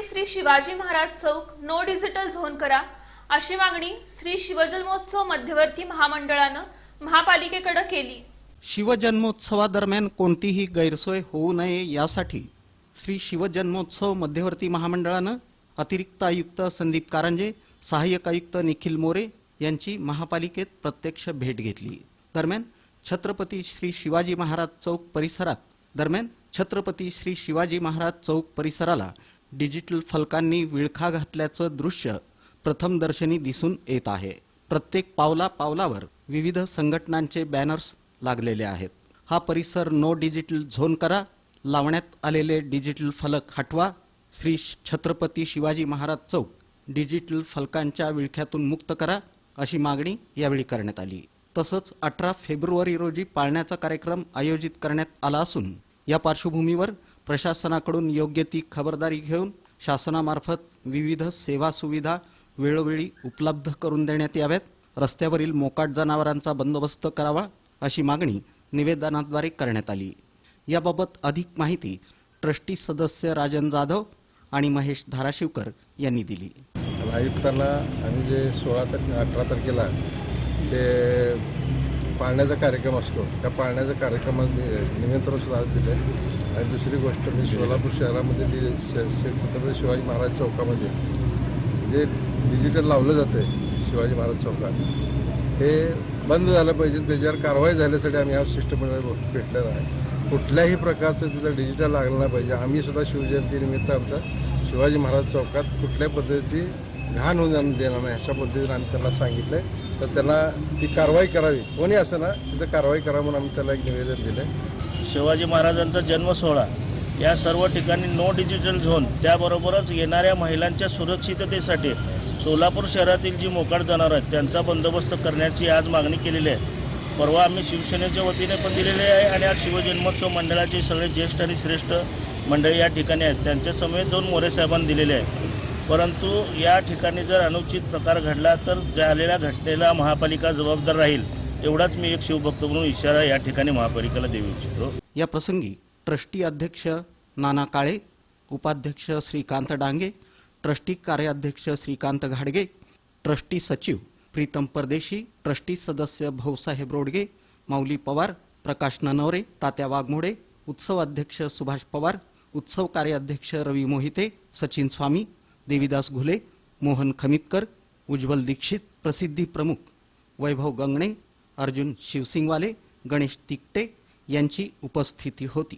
छत्रपती श्री शिवाजी महाराज चौक no digital zone करा. अशी मागणी श्री शिवजन्मोत्सव मध्यवर्ती महामंडळानं महापालिकेकडे केली. शिवजन्मोत्सवादरम्यान कोणतीही गैरसोय होऊ नये यासाठी श्री शिवजन्मोत्सव मध्यवर्ती महामंडळानं अतिरिक्त आयुक्त संदीप कारंजे सहाय्यक आयुक्त निखिल मोरे यांची महापालिकेत प्रत्यक्ष भेट घेतली. दरम्यान छत्रपती श्री शिवाजी महाराज चौक परिसरात दरम्यान छत्रपती श्री शिवाजी महाराज चौक परिसराला डिजिटल फलकांनी विळखा घातल्याचं दृश्य प्रथमदर्शनी दिसून येत आहे. प्रत्येक पावला पावलावर विविध संघटनांचे बॅनर्स लागलेले आहेत. हा परिसर नो डिजिटल झोन करा. लावण्यात आलेले डिजिटल फलक हटवा. श्री छत्रपती शिवाजी महाराज चौक डिजिटल फलकांच्या विळख्यातून मुक्त करा अशी मागणी यावेळी करण्यात आली. तसंच अठरा फेब्रुवारी रोजी पाळण्याचा कार्यक्रम आयोजित करण्यात आला असून या पार्श्वभूमीवर प्रशासनाकडून योग्य ती खबरदारी घेऊन शासनामार्फत विविध सेवा सुविधा वेळोवेळी उपलब्ध करून देण्यात याव्यात. रस्त्यावरील मोकाट जनावरांचा बंदोबस्त करावा अशी मागणी निवेदनाद्वारे करण्यात आली. याबाबत अधिक माहिती ट्रस्टी सदस्य राजन जाधव आणि महेश धाराशिवकर यांनी दिली. आयुक्तांना आम्ही जे सोळा तारखे अठरा तारखेला ते पाळण्याचा कार्यक्रम असतो त्या पाळण्याच्या कार्यक्रमात निमंत्रण सुद्धा दिलं आणि दुसरी गोष्ट मी सोलापूर शहरामध्ये जे श- छत्रपती शिवाजी महाराज चौकामध्ये जे डिजिटल लावलं जातं आहे शिवाजी महाराज चौकात हे बंद झालं पाहिजे त्याच्यावर कारवाई झाल्यासाठी आम्ही हा शिष्टमंडळ भेटलेला आहे. कुठल्याही प्रकारचं तिथं डिजिटल लागलं नाही पाहिजे. आम्ही सुद्धा शिवजयंतीनिमित्त आमचं शिवाजी महाराज चौकात कुठल्या पद्धतीची घाण होऊन जाणं देणार नाही अशा पद्धतीने आम्ही त्यांना सांगितलं आहे तर त्यांना ती कारवाई करावी. कोणी असं ना तिथं कारवाई करा म्हणून आम्ही त्याला एक निवेदन दिलं आहे शिवाजी महाराजांचा जन्मसोहळा या सर्व ठिकाणी नो डिजिटल झोन त्याबरोबरच येणाऱ्या महिलांच्या सुरक्षिततेसाठी सोलापूर शहरातील जी मोकाट जाणार आहेत त्यांचा बंदोबस्त करण्याची आज मागणी केलेली आहे. परवा आम्ही शिवसेनेच्या वतीने पण दिलेली आहे आणि आज शिवजन्मोत्सव मंडळाचे सगळे ज्येष्ठ आणि श्रेष्ठ मंडळी या ठिकाणी आहेत. त्यांच्या समेत दोन मोरेसाहेबांनी दिलेले आहे परंतु या ठिकाणी जर अनुचित प्रकार घडला तर झालेल्या घटनेला महापालिका जबाबदार राहील. एवढाच मी एक शिवभक्त म्हणून इशारा या ठिकाणी महापालिकेला देऊ इच्छितो. या प्रसंगी ट्रस्टी अध्यक्ष नाना काळे उपाध्यक्ष श्रीकांत डांगे ट्रस्टी कार्याध्यक्ष श्रीकांत घाडगे ट्रस्टी सचिव प्रीतम परदेशी ट्रस्टी सदस्य भाऊसाहेब रोडगे माऊली पवार प्रकाश ननवरे तात्या वाघमोडे उत्सव अध्यक्ष सुभाष पवार उत्सव कार्याध्यक्ष रवी मोहिते सचिन स्वामी देविदास घुले मोहन खमितकर उज्ज्वल दीक्षित प्रसिद्धी प्रमुख वैभव गंगणे अर्जुन शिवसिंगवाले गणेश तिकटे यांची उपस्थिती होती.